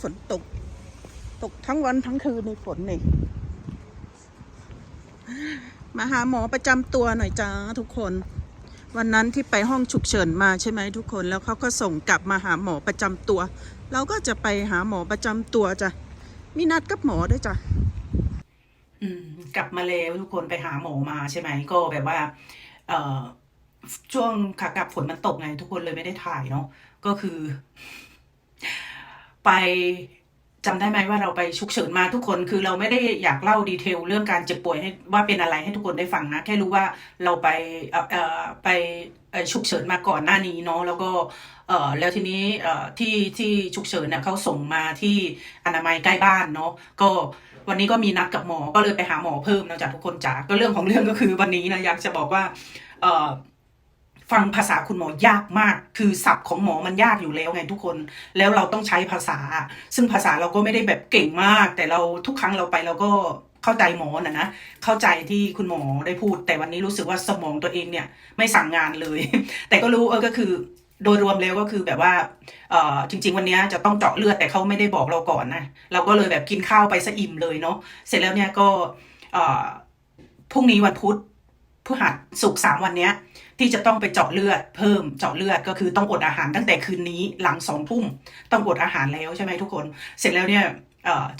ฝนตก ตกทั้งวันทั้งคืนในฝนนี่มาหาหมอประจำตัวหน่อยจ้าทุกคน วันนั้นที่ไปห้องฉุกเฉินมาใช่ไหมทุกคนแล้วเขาก็ส่งกลับมาหาหมอประจำตัว เราก็จะไปหาหมอประจำตัวจ้ะมีนัดกับหมอด้วยจ้ะอืมกลับมาแล้วทุกคนไปหาหมอมาใช่ไหมก็แบบว่า เอ่อช่วงขากลับฝนมันตกไงทุกคนเลยไม่ได้ถ่ายเนาะก็คือ ไปจำได้ไหมว่าเราไปฉุกเฉินมาทุกคนคือเราไม่ได้อยากเล่าดีเทลเรื่องการเจ็บป่วยให้ว่าเป็นอะไรให้ทุกคนได้ฟังนะ แค่รู้ว่าเราไปเอ่อไปฉุกเฉินมาก่อนหน้านี้เนาะแล้วก็เอ่อแล้วทีนี้เอ่อที่ที่ฉุกเฉินเนี่ยเขาส่งมาที่อนามัยใกล้บ้านเนาะก็วันนี้ก็มีนัดกับหมอก็เลยไปหาหมอเพิ่มนะจากทุกคนจ๋าก็เรื่องของเรื่องก็คือวันนี้นะอยากจะบอกว่าเอ่อ ฟังภาษาคุณหมอยากมาก คือศัพท์ของหมอมันยากอยู่แล้วไงทุกคน แล้วเราต้องใช้ภาษา ซึ่งภาษาเราก็ไม่ได้แบบเก่งมาก แต่เราทุกครั้งเราไปเราก็เข้าใจหมอนะนะ เข้าใจที่คุณหมอได้พูด แต่วันนี้รู้สึกว่าสมองตัวเองเนี่ยไม่สั่งงานเลย แต่ก็รู้เออก็คือโดยรวมแล้วก็คือแบบว่าเอ่อจริง ๆ วันนี้จะต้องเจาะเลือดแต่เขาไม่ได้บอกเราก่อนนะ เราก็เลยแบบกินข้าวไปซะอิ่มเลยเนาะ เสร็จแล้วเนี่ยก็เอ่อพรุ่งนี้วันพุธ พฤหัสศุกสามวันเนี้ย ที่จะต้องไปเจาะเลือดเพิ่มเจาะเลือดก็คือต้องอดอาหารตั้งแต่คืนนี้หลังสองทุ่มต้องอดอาหารแล้วใช่ไหมทุกคน เสร็จแล้วเนี่ย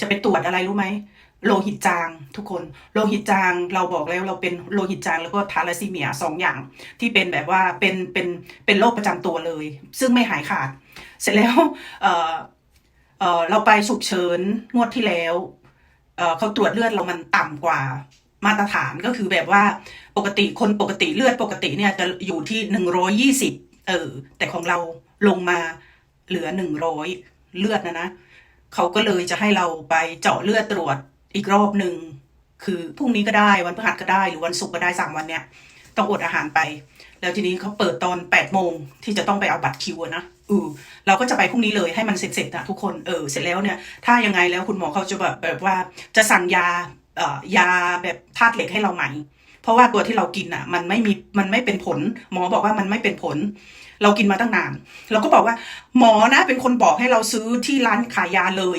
จะไปตรวจอะไรรู้ไหมโลหิตจางทุกคนโลหิตจางเราบอกแล้วเราเป็นโลหิตจางแล้วก็ทาราซีเมียสองอย่าง ที่เป็นแบบว่าเป็นเป็นเป็นโรคประจำตัวเลย ซึ่งไม่หายขาด เสร็จแล้วเเเราไปฉุกเฉินงวดที่แล้วเเขาตรวจเลือดเรามันต่ำกว่า มาตรฐานก็คือแบบว่าปกติคนปกติเลือดปกติเนี่ยจะอยู่ที่หนึ่งร้อยี่สิบเออ แต่ของเราลงมาเหลือหนึ่งร้อยเลือดนะนะเขาก็เลยจะให้เราไปเจาะเลือดตรวจอีกรอบหนึ่งคือพรุ่งนี้ก็ได้วันพฤหัสก็ได้หรือวันศุกร์ก็ได้สามวันเนี้ยต้องอดอาหารไป แล้วทีนี้เขาเปิดตอนแปดโมงที่จะต้องไปเอาบัตรคิวนะเออเราก็จะไปพรุ่งนี้เลยให้มันเสร็จๆนะทุกคนเออเสร็จแล้วเนี่ย ถ้ายังไงแล้วคุณหมอเขาจะแบบแบบว่าจะสั่งยา ยาแบบธาตุเหล็กให้เราใหม่ เพราะว่าตัวที่เรากินอะ มันไม่มีมันไม่เป็นผล หมอบอกว่ามันไม่เป็นผล เรากินมาตั้งนาน เราก็บอกว่า หมอนะเป็นคนบอกให้เราซื้อที่ร้านขายยาเลย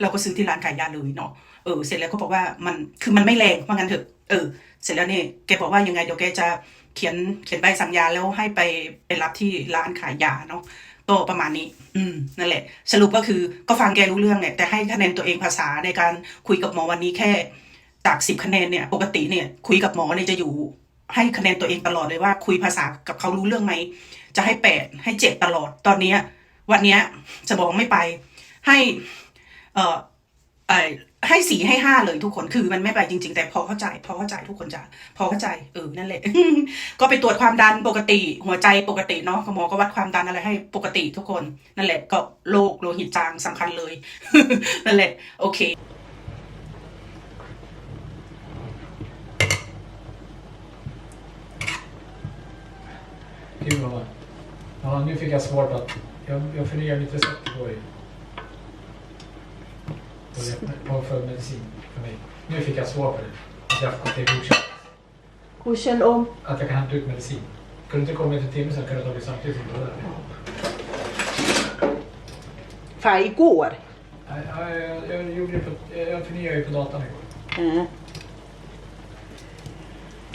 เราก็ซื้อที่ร้านขายยาเลยเนาะเออเสร็จแล้วก็บอกว่ามันคือมันไม่แรงว่างั้นเถอะเออ เสร็จแล้วเนี่ยแกบอกว่ายังไงเดี๋ยวแกจะ เขียนเขียนใบสั่งยาแล้วให้ไปไปรับที่ร้านขายยาเนาะก็ประมาณนี้ อืม นั่นแหละ สรุปก็คือก็ฟังแกรู้เรื่องเนี่ย แต่ให้คะแนนตัวเองภาษาในการคุยกับหมอวันนี้แค่จากสิบคะแนนเนี่ย ปกติเนี่ย คุยกับหมอเนี่ยจะอยู่ ให้คะแนนตัวเองตลอดเลยว่า คุยภาษากับเขารู้เรื่องไหม จะให้แปดให้เจ็ดตลอด ตอนเนี้ย วันเนี้ยจะบอกไม่ไป ให้ เอ่อไอ ให้สี่ให้ห้าเลยทุกคนคือมันไม่ไปจริง ๆ แต่พอเข้าใจ พอเข้าใจทุกคนจะพอเข้าใจเออนั่นแหละ ก็ไปตรวจความดันปกติ หัวใจปกติเนาะหมอก็วัดความดันอะไรให้ปกติทุกคนนั่นแหละก็โรคโลหิตจางสำคัญเลย นั่นแหละ โอเค Gud vad... Ja, nu fick jag svårt att... Jag, jag förnyar mitt recept på, i- på, det- på för medicin för mig. Nu fick jag svar på det. Att jag att det är godkänt. คูเชนโอม Att jag kan hämta ut medicin. Kunde inte kommit en timme sedan kunde jag tagit samtidigt som du var där. ไฟกู้อ่ะ Nej, Jag, jag, jag, gjorde det på, jag förnyade ju på datan igår. อ่า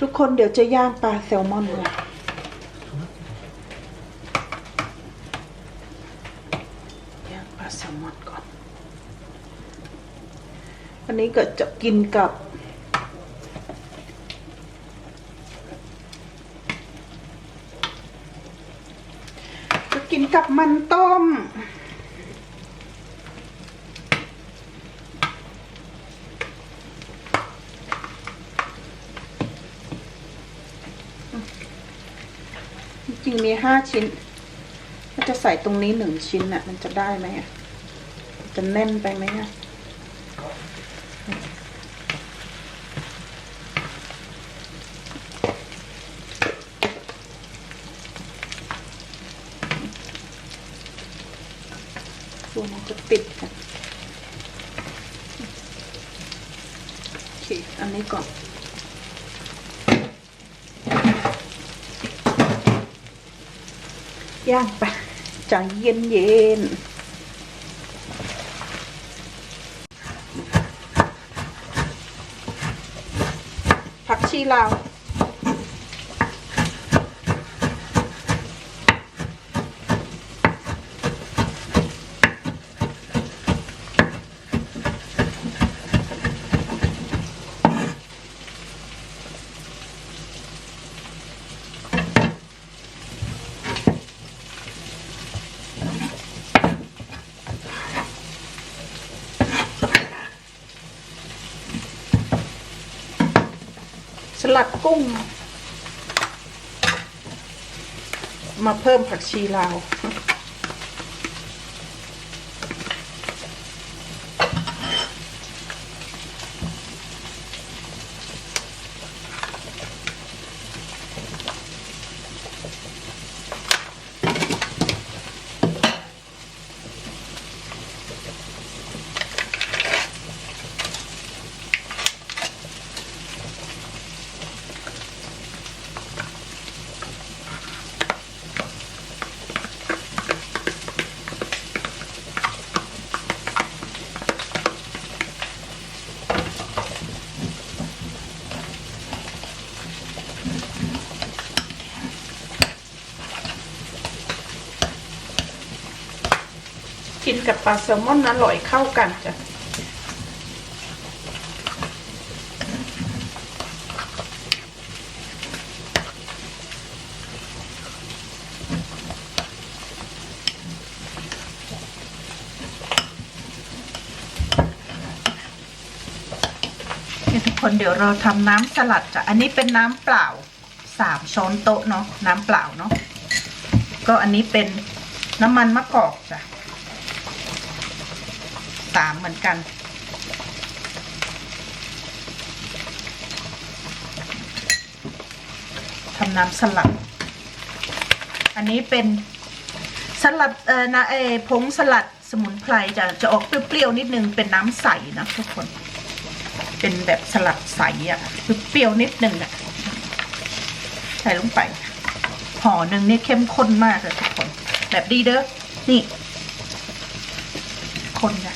ทุกคนเดี๋ยวจะย่างปลาแซลมอนค่ะย่ อันนี้ก็จะกินกับ จะกินกับมันต้ม จริงมีห้าชิ้น มันจะใส่ตรงนี้หนึ่งชิ้นน่ะ มันจะได้ไหมอะ จะแน่นไปไหมอะ รูมันจะติดกันโอเคอันนี้ก่อนย่างไปใจเย็นเย็นผักชีลาว สลัดกุ้ง มาเพิ่มผักชีลาว กับปลาแซลมอนอร่อยเข้ากันจ้ะทุกคนเดี๋ยวเราทำน้ำสลัดจ้ะ อันนี้เป็นน้ำเปล่าสามช้อนโต๊ะเนาะน้ำเปล่าเนาะก็อันนี้เป็นน้ำมันมะกอกจ้ะ สามเหมือนกัน ทำน้ำสลัด อันนี้เป็นสลัดเอ่อนะเอผงสลัดสมุนไพรจะจะออกเปรี้ยวๆนิดนึงเป็นน้ำใสนะทุกคน เป็นแบบสลัดใสอะ่ะเปรี้ยวๆนิดนึงอะ่ะใส่ลงไปห่อหนึ่งนี่เข้มข้นมากเลยทุกคน แบบดีเด้อนี่ คนนะ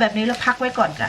แบบนี้แล้วพักไว้ก่อนจ้ะ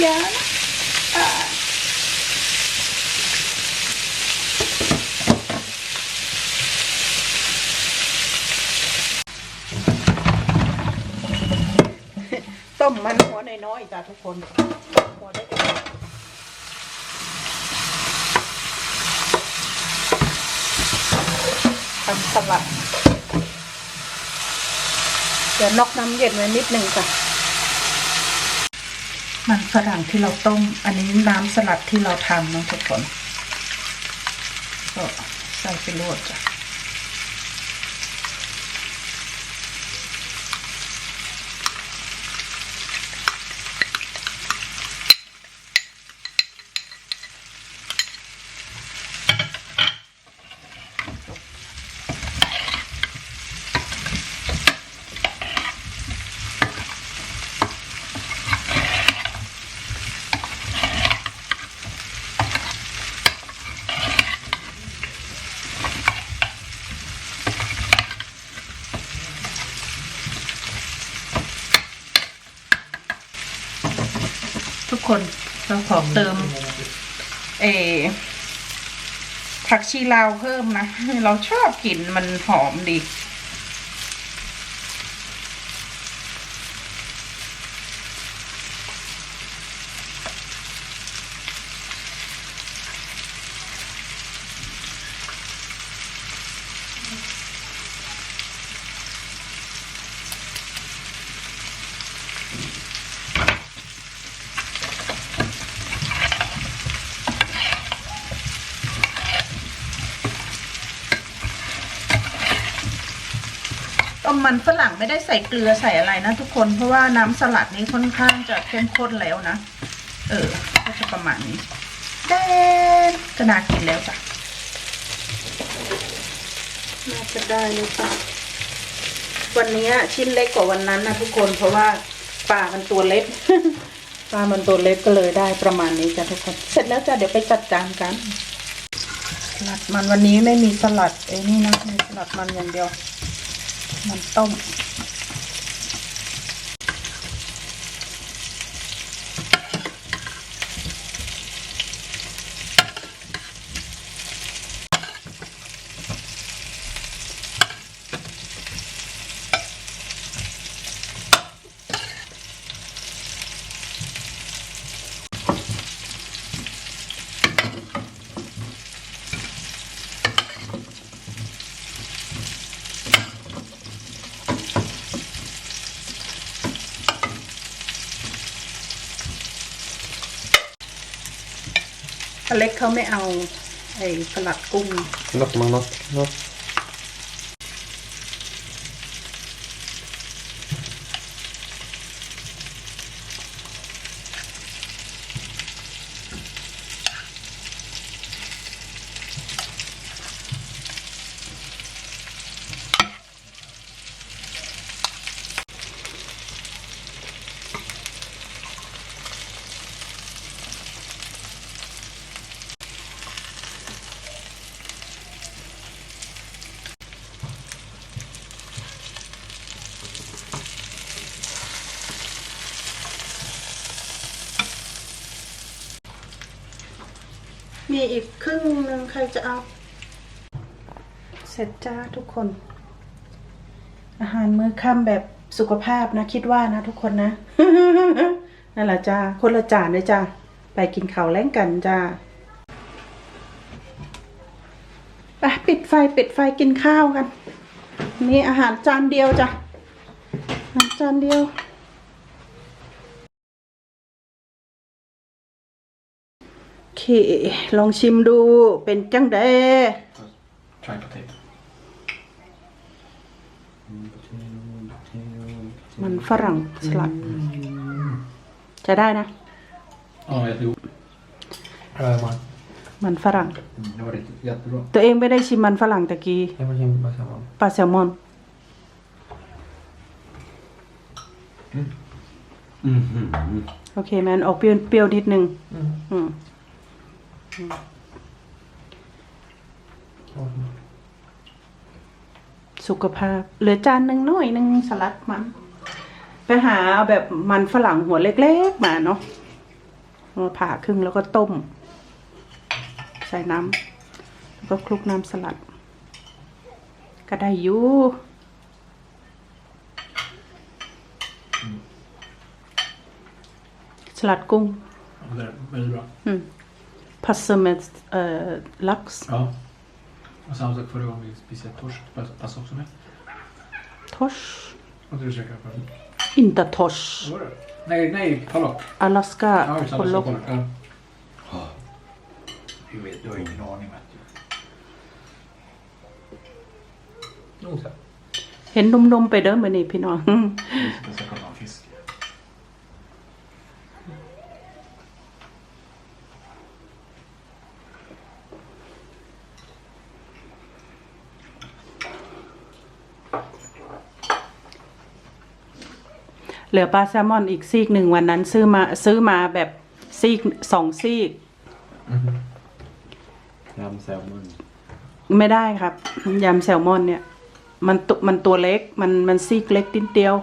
อย่านะอ่าต้มมันหัวน้อยๆ จ้ะทุกคนหัวได้เด็ดทำสลัดเดี๋ยวนอกน้ำเย็นไว้นิดนึงจ้ะมันฝรั่งที่เราต้ม อันนี้น้ำสลัดที่เราทำนะทุกคนก็ใส่ไปรวดจ้ะ คนเราขอเติมเออผักชีลาวเพิ่มนะ เราชอบกลิ่นมันหอมดี ต้มมันฝรั่งไม่ได้ใส่เกลือใส่อะไรนะทุกคน เพราะว่าน้ำสลัดนี้ค่อนข้างจะเข้มข้นแล้วนะ เออ ก็จะประมาณนี้แดนก็น่ากินแล้วจ้ะน่าจะได้เลยจ้ะวันนี้ชิ้นเล็กกว่าวันนั้นนะทุกคนเพราะว่าปลามันตัวเล็กปลามันตัวเล็กก็เลยได้ประมาณนี้จ้ะทุกคน เสร็จแล้วจ้ะเดี๋ยวไปจัดจานกันสลัดมันวันนี้ไม่มีสลัดไอ้นี่นะมีสลัดมันอย่างเดียว มันต้ม ไม่เอาไอ้สลัดกุ้ง Något man något. något. มีอีกครึ่งหนึ่งใครจะเอา เสร็จจ้าทุกคน อาหารมื้อค่ำแบบสุขภาพนะ คิดว่านะทุกคนนะ นั่นแหละจ้า คนละจานเลยจ้า ไปกินข้าวแล้งกันจ้าไปปิดไฟปิดไฟกินข้าวกัน นี่อาหารจานเดียวจ้ะอาหารจานเดียว ลองชิมดูเป็นจังได Try potato. มันฝรั่งสลัด จะได้นะ Ja, jo. Här är man. มันฝรั่ง Det var riktigt jättebra. ตัวเองไม่ได้ชิมมันฝรั่งตะกี้ Jag var hemma bara samma. ปลาแซลมอน Mhm. โอเคมันออกเปรี้ยวเปรี้ยวนิดนึง Mm. อืม Ja. สุขภาพ เหลือจานหนึ่งหน้อยหนึ่งสลัดมัน ไปหาเอาแบบมันฝรั่งหัวเล็กๆมาเนาะมาผ่าครึ่งแล้วก็ต้ม ใส่น้ำแล้วก็คลุกน้ำสลัด ก็ได้อยู่สลัดกุ้ง Ja, det är väldigt bra. Mm. Passar med eh, lax. Ja. Och samma sak förra gången vi spisade torsk. Pass- Passar också med. Torsk. Vad du käkade för? Inte torsk. Vad var det? Nej, nej, pollock. Alaska Ja, just det. pollock. Pollock. Ja. Du vet, du har ingen aning Matthew. Nosa. เห็นนุ่มๆไปเด้อมื้อนี้พี่น้อง Vi sitter och ska prata om fisk. เหลือปลาแซลมอนอีกซีกหนึ่งวันนั้นซื้อมาซื้อมาแบบซีกสองซีก Lammsalmon. ไม่ได้ครับยำแซลมอนเนี่ย มันตุมันตัวเล็ก มันมันซีกเล็กนิดเดียว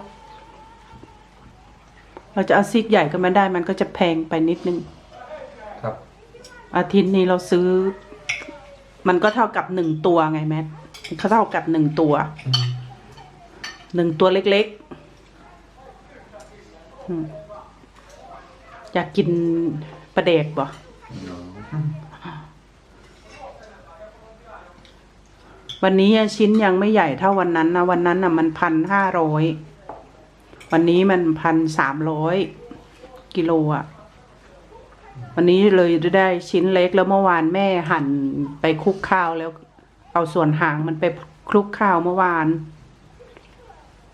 เราจะเอาซีกใหญ่ก็ไม่ได้ มันก็จะแพงไปนิดนึง ครับ อาทิตย์นี้เราซื้อ มันก็เท่ากับหนึ่งตัวไงแมทมันก็เท่ากับหนึ่งตัวหนึ่งตัวเล็กๆ อยากกินปลาเด็กบ่วันนี้ชิ้นยังไม่ใหญ่เท่าวันนั้นนะวันนั้นน่ะมันพันห้าร้อยวันนี้มันพันสามร้อยกิโลอะ วันนี้เลยได้ชิ้นเล็กแล้วเมื่อวานแม่หั่นไปคลุกข้าวแล้ว เอาส่วนหางมันไปคลุกข้าวเมื่อวาน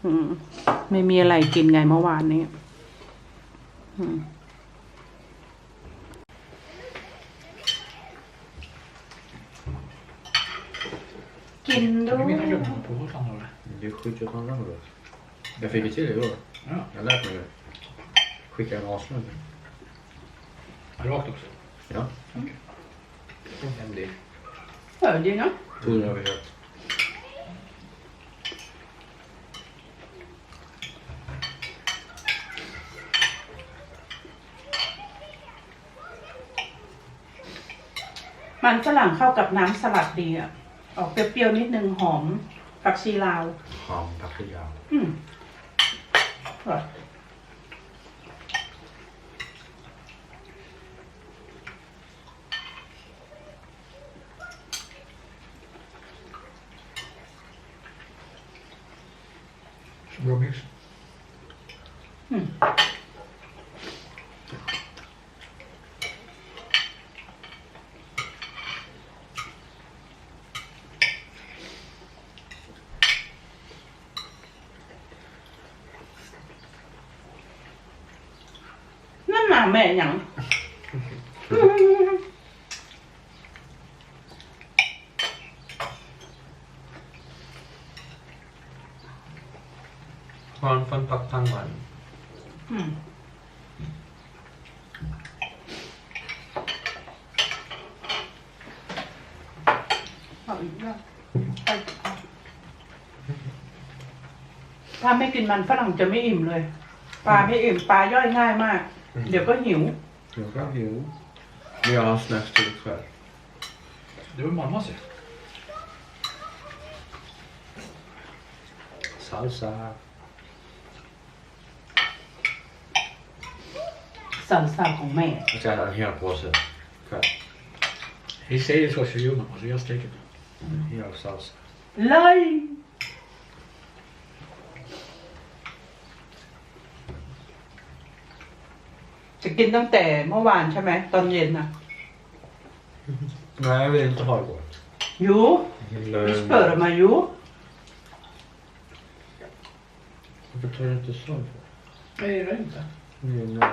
อืม ไม่มีอะไรกินไงเมื่อวานนี้ อืมกินด้ว Du ย menar jobba på Gotland eller? Det är sjukt att handla då. Jag fick det till igår. Ja. Jag har lärt mig det. Skicka en avsnitt. Rakt också? Ja. En del. เออดีเนาะ มันฝรั่งเข้ากับน้ำสลัดดีอะ ออกเปรี้ยวๆนิดนึงหอมผักชีลาว Ham, paprika. อืมอร่อย Så bra mix. อืม นั่นหนาแม่หยัง Skön från pappangman. อืมเอาอีกแล้วไปถ้าไม่กินมันฝรั่งจะไม่อิ่มเลย ปลาไม่อิ่มปลาย่อยง่ายมาก เดี๋ยวก็หิว Jag kan jo. Men jag har snacks till ikväll. Det var mammas ju. Salsa. สันสาของแม่ Jag ska äta en hel påse ikväll. Vi säger så till Jonas, så jag steker det. En hel salsa. เลย จะกินตั้งแต่เมื่อวานใช่ไหมตอนเย็นน่ะ Nej, jag vill inte ha igår. ยูวิสเปิดออกมายู Varför tar du inte sånt? Jag gillar inte. Nej, nej.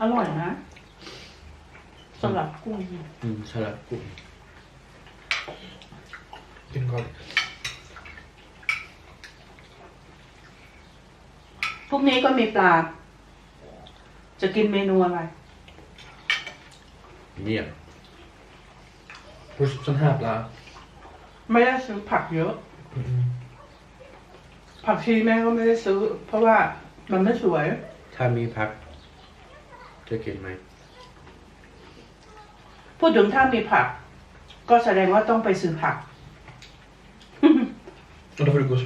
อร่อยนะสลัดกุ้ง Mm, salatgurk. Din garlic. พรุ่งนี้ก็มีปลา จะกินเมนูอะไร Mer. Först sån här blad. ไม่ได้ซื้อผักเยอะ ผักชีแม่ก็ไม่ได้ซื้อ เพราะว่ามันไม่สวย Ta min pack. Tycker in mig. พูดถึงถ้ามีผัก ก็แสดงว่าต้องไปซื้อผัก Och då får du gå och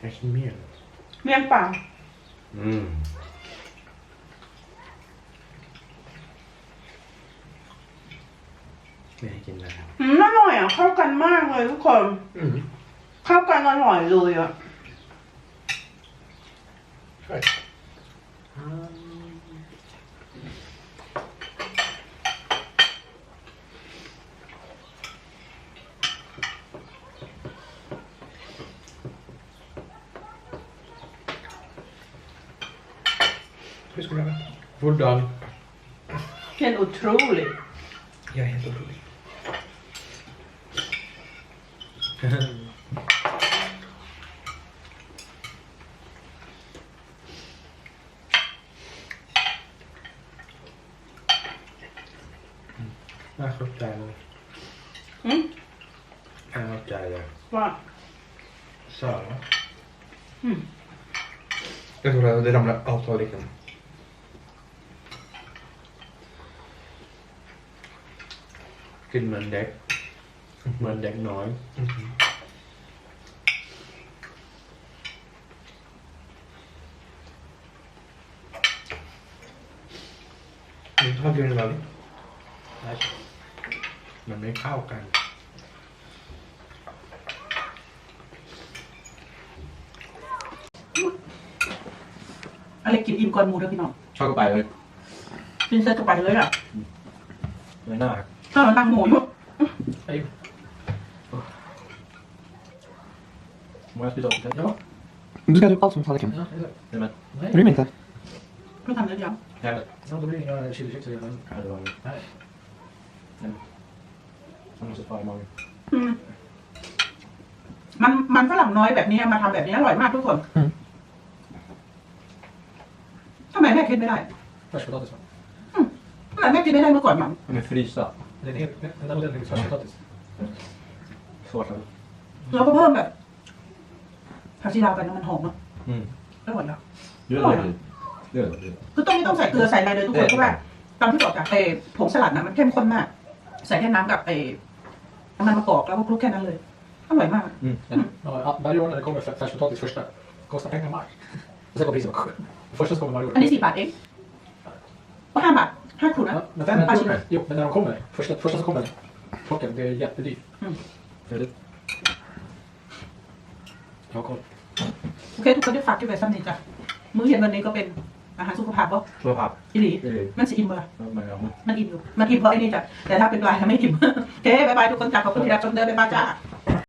beställa. Kanske mer. เมี่ยงปลา Mm. Jag gick in där. อืมอร่อยอะ เข้ากันมากเลยทุกคน Mm. เข้ากันอร่อยเลยอะ Try. Hur ska du göra? Hvordan? Helt otroligt. Jag är helt otrolig. Jag har fått där. อืม Jag har fått där. ว่า Sara. Mm. Jag tror att det ramlar allt av liksom. ินเหมือนเด็ก เหมือนเด็กน้อยมันชอบกินแบบมันไม่เข้ากัน อะไรกินอิ่มก่อนหมูด้วยพี่น้องชอบกระไปเลย กินเส้นก็ไปเลยอะ ไม่น่า จ้าเราตั้งหมูอยู่ไอ้뭐할수있어괜찮죠 누가 좀 빠졌으면 사게 네만 리멘트 เพื่อทำเนื้อเดียว 야 Não, dobrý, já ještě když se dělám. 가져가면 Ne. 네한번씩봐마음이อืมมันมันฝรั่งน้อยแบบนี้มาทำแบบนี้อร่อยมากทุกคนทำไมแม่คิดไม่ได้ทำไมแม่คิดไม่ได้เมื่อก่อนมั้ง근데둘이있어 Den är helt, den där modellen är färskpotatis. Svårt att... เราก็เพิ่มแบบผักชีลาวไปนะมันหอมอะ Mm. อร่อยแล้ว Det är det. Det är det. คือต้องไม่ต้องใส่เกลือใส่อะไรเลยทุกคนเพราะว่าตอนที่บอกจากไอ้ผงสลัดนะมันเข้มข้นมาก ใส่แค่น้ำกับไอ้น้ำมันมะกอกแล้วก็คลุกแค่นั้นเลยอร่อยมาก Mm. Ja, ja, varje år när det kommer fär- färskpotatis första, kostar pengar mark. Och sen går priset upp. Första som kommer varje år. อันนี้สี่บาทเองก็ห้าบาท ห้าขวดนะ Ja, men, men, men, jo, men när de kommer, första, första som kommer, plocken, det är jättedyrt. Är det? Jag har koll. โอเคทุกคนได้ฝากที่ไว้ซ้ำนี้จ้ะมื้อเย็นวันนี้ก็เป็นอาหารสุขภาพป่ะ Två papp. อีหลี Det är det. มันสิอิ่มเบอร์ Ja, men ja. มันอิ่มอยู่ มันอิ่มเพราะไอ้นี่จ้ะแต่ถ้าเป็นปลายจะไม่อิ่ม โอเคบายบายทุกคนจ้ะขอบคุณที่รับชมเดินบายบายจ้า